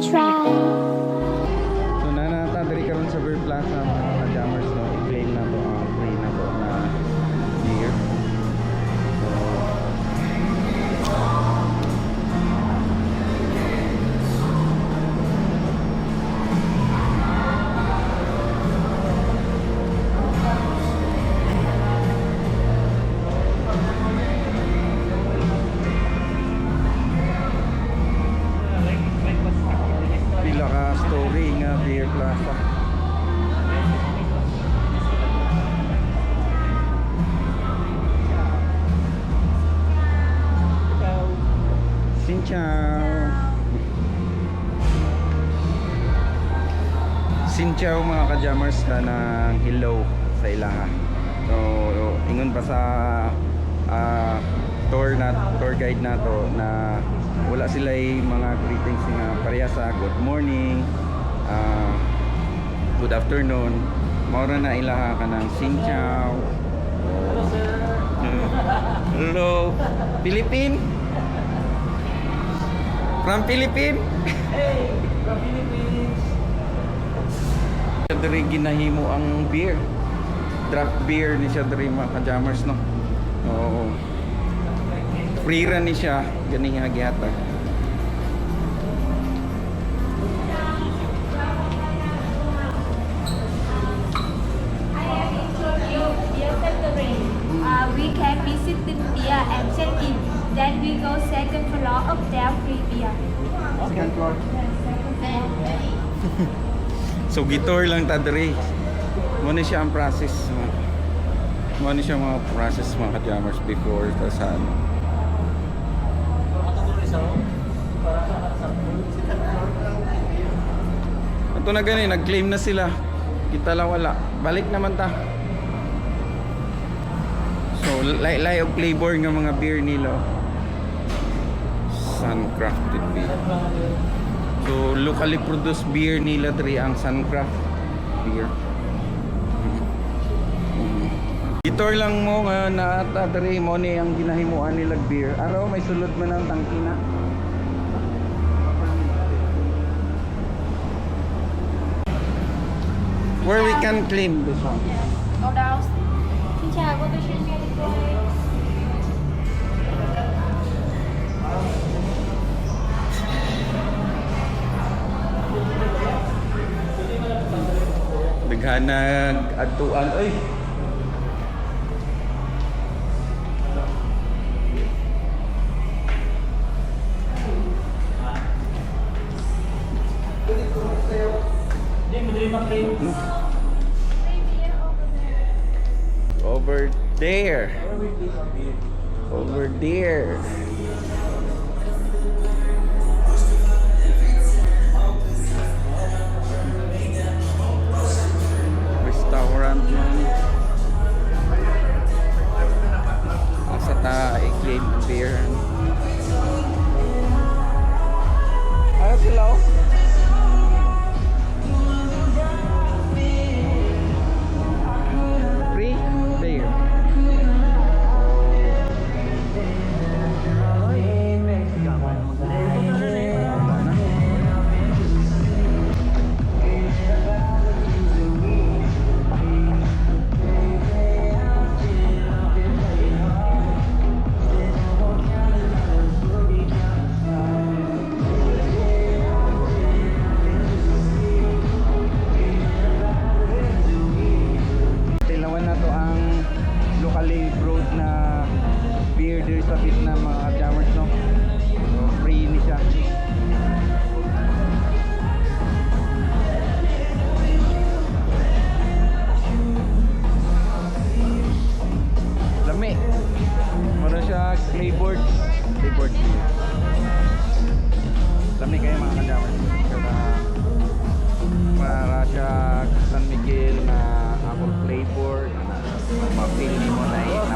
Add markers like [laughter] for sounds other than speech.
try. Xin chào. Xin chào mga ka-jammers ka ng hello sa ilaha. So, ingon pa sa ah, tour na tour guide nato na wala sila mga greetings nga pareha sa good morning, ah, good afternoon. Maura na ilaha ka ng Xin chào. Hello, Philippine? From Philippine? Hey, from Philippines. Diri ginahimo ang beer. Draft beer ni siya diri mga ka-jammers no. Oo. Free ra ni siya gani nga gihatag. We can visit the beer and check in. Then we go second floor of their free beer. Second floor. [laughs] So gitor lang ta diri. Mo ni siya ang process. Mo ni siya mga process mga ka-jammers before ta sa ano. Ito na gani, nag-claim na sila. Kita lang wala. Balik naman ta. So, lay lay of flavor nga mga beer nila. Suncrafted beer. So, locally produced beer nila diri ang Suncraft beer. Mm. Mm. Gitor lang mo nga na ata diri mo ni ang ginahimuan nila beer. Araw may sulod man ang tangki na. Where we can claim this one. Go down. Daghanag adtuan oy. Hindi, madali mag-claim. over there. Over there. Restaurant man. Nasa tae, game beer. Ano sila oh? dito sa Vietnam mga ka-jammers no? So, free ni siya. Lami. Meron siya clayboard. Clayboard. Lami kayo mga jammers kaya para siya San Miguel na Apple Playboard na mapili mo na yung